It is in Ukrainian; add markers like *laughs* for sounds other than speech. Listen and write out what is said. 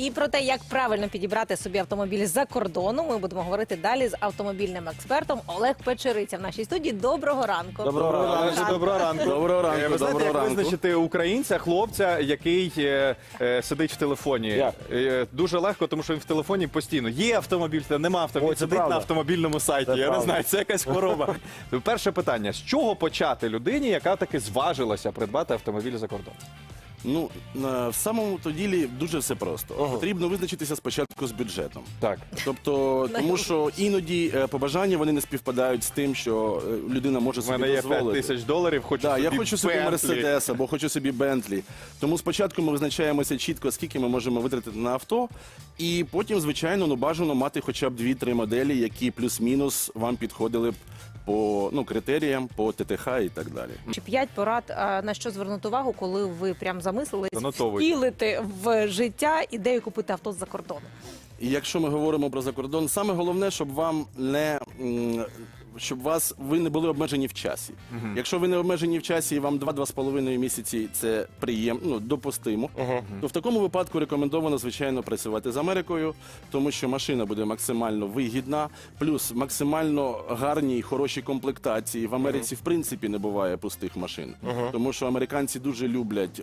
І про те, як правильно підібрати собі автомобіль за кордону, ми будемо говорити далі з автомобільним експертом Олег Печериця в нашій студії. Доброго ранку. Доброго ранку. ранку. Доброго ранку. Доброго ранку, Е, Ви знаєте, як визначити українця, хлопця, який е, е, сидить в телефоні? Як? Е, дуже легко, тому що він в телефоні постійно. Є автомобіль, та нема автомобіля. Ой, це Сидить правда. на автомобільному сайті. Це Я не правда. знаю, це якась хвороба. *laughs* Перше питання: з чого почати людині, яка таки зважилася придбати автомобіль за кордон? Ну, на- в самому то ділі дуже все просто. Потрібно визначитися спочатку з бюджетом. Так. Тобто, тому що іноді е, побажання вони не співпадають з тим, що е, людина може У собі мене є 5 дозволити. тисяч доларів, хочу Так, собі я хочу собі Bentley. Мерседес або хочу собі Бентлі. Тому спочатку ми визначаємося чітко, скільки ми можемо витратити на авто, і потім, звичайно, ну бажано мати хоча б 2-3 моделі, які плюс-мінус вам підходили б по ну, критеріям, по ТТХ і так далі. Чи п'ять порад а, на що звернути увагу, коли ви прям замислились Занотовуйте. втілити в життя ідею купити авто з-за кордону? І якщо ми говоримо про закордон, саме головне, щоб вам не м, щоб вас ви не були обмежені в часі. Якщо ви не обмежені в часі і вам 2-2,5 місяці це приємно, ну, допустимо, то в такому випадку рекомендовано, звичайно, працювати з Америкою, тому що машина буде максимально вигідна, плюс максимально гарні і хороші комплектації. В Америці, в принципі, не буває пустих машин, тому що американці дуже люблять